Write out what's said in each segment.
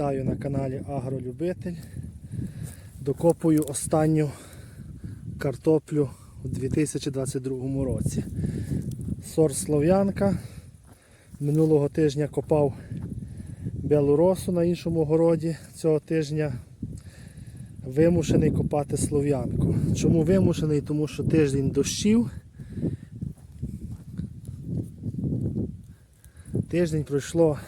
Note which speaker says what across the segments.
Speaker 1: Вітаю на каналі Агролюбитель. Докопую останню картоплю у 2022 році. Сорт Слов'янка. Минулого тижня копав білу росу на іншому городі. Цього тижня вимушений копати слов'янку. Чому вимушений? Тому що тиждень дощів. Тиждень пройшло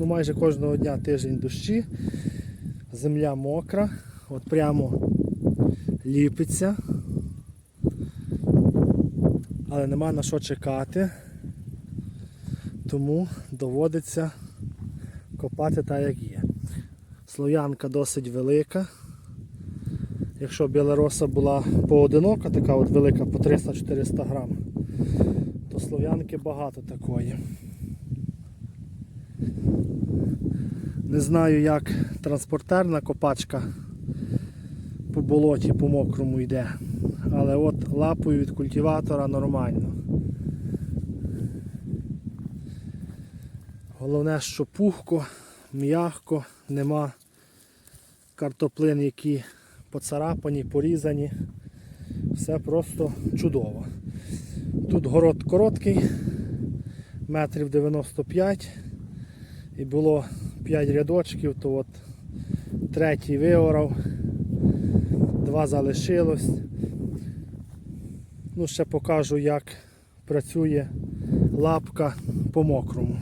Speaker 1: ну, майже кожного дня тиждень дощі. Земля мокра, от прямо ліпиться. Але нема на що чекати. Тому доводиться копати так, як є. Слов'янка досить велика. Якщо білороса була поодинока, така от велика по 300-400 грам, то слов'янки багато такої. Не знаю, як транспортерна копачка по болоті, по мокрому йде. Але от лапою від культиватора нормально. Головне, що пухко, м'ягко, нема картоплин, які поцарапані, порізані. Все просто чудово. Тут город короткий, метрів 95 і було 5 рядочків, то от третій виорав, два залишилось. Ну, ще покажу, як працює лапка по мокрому.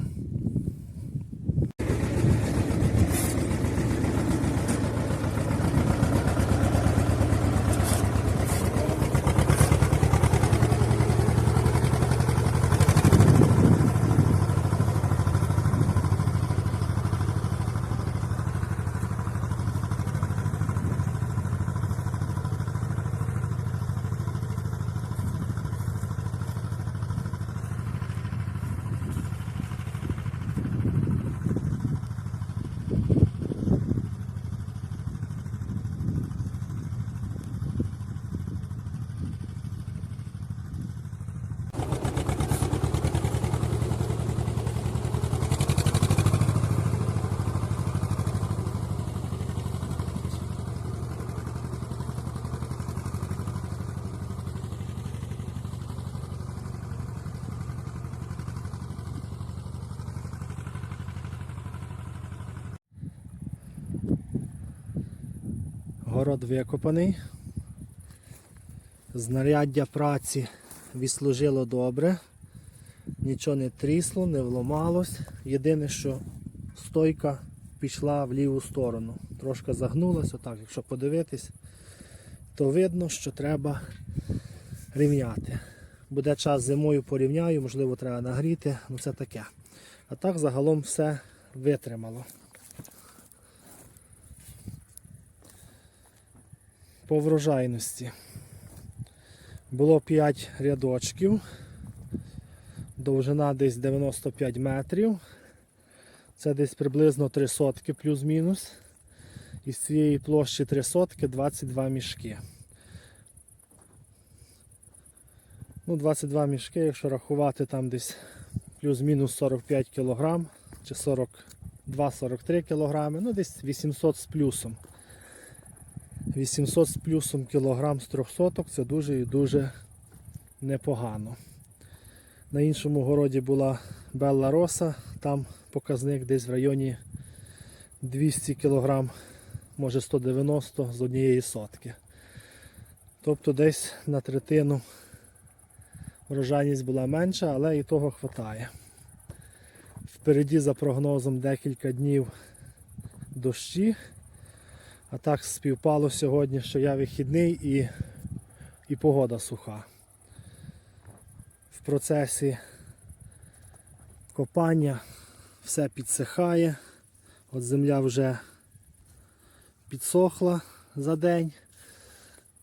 Speaker 1: Город викопаний. Знаряддя праці відслужило добре. Нічого не трісло, не вломалось. Єдине, що стойка пішла в ліву сторону. Трошки загнулась, отак, якщо подивитись, то видно, що треба рівняти. Буде час зимою порівняю, можливо, треба нагріти, ну це таке. А так загалом все витримало. По врожайності. Було 5 рядочків, довжина десь 95 метрів. Це десь приблизно 3 сотки плюс-мінус. Із цієї площі 3 сотки 22 мішки. Ну, 22 мішки, якщо рахувати там десь плюс-мінус 45 кг чи 42-43 кг, ну десь 800 з плюсом. 800 з плюсом кілограм з 300 це дуже і дуже непогано. На іншому городі була Белла Роса, там показник десь в районі 200 кг, може 190 з однієї сотки. Тобто десь на третину врожайність була менша, але і того вистачає. Впереді за прогнозом декілька днів дощі. А так співпало сьогодні, що я вихідний і, і погода суха. В процесі копання все підсихає. От земля вже підсохла за день.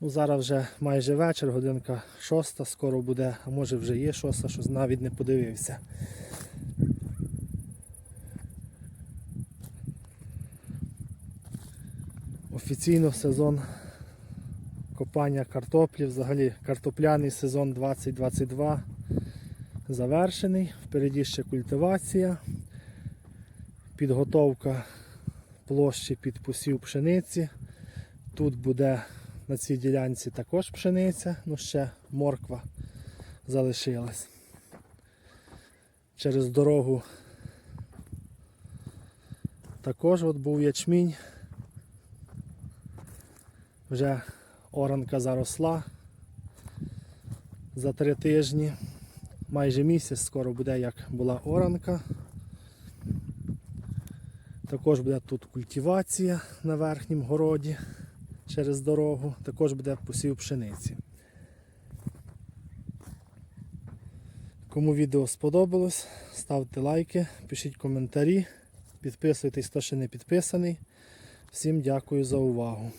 Speaker 1: Ну, Зараз вже майже вечір, годинка шоста, скоро буде, а може вже є шоста, що навіть не подивився. Офіційно сезон копання картоплі, взагалі картопляний сезон 2022 завершений. Впереді ще культивація, підготовка площі під посів пшениці. Тут буде на цій ділянці також пшениця, ну ще морква залишилась. Через дорогу також от був ячмінь. Вже оранка заросла за три тижні. Майже місяць скоро буде, як була оранка. Також буде тут культивація на верхньому городі через дорогу. Також буде посів пшениці. Кому відео сподобалось, ставте лайки, пишіть коментарі, підписуйтесь, хто ще не підписаний. Всім дякую за увагу.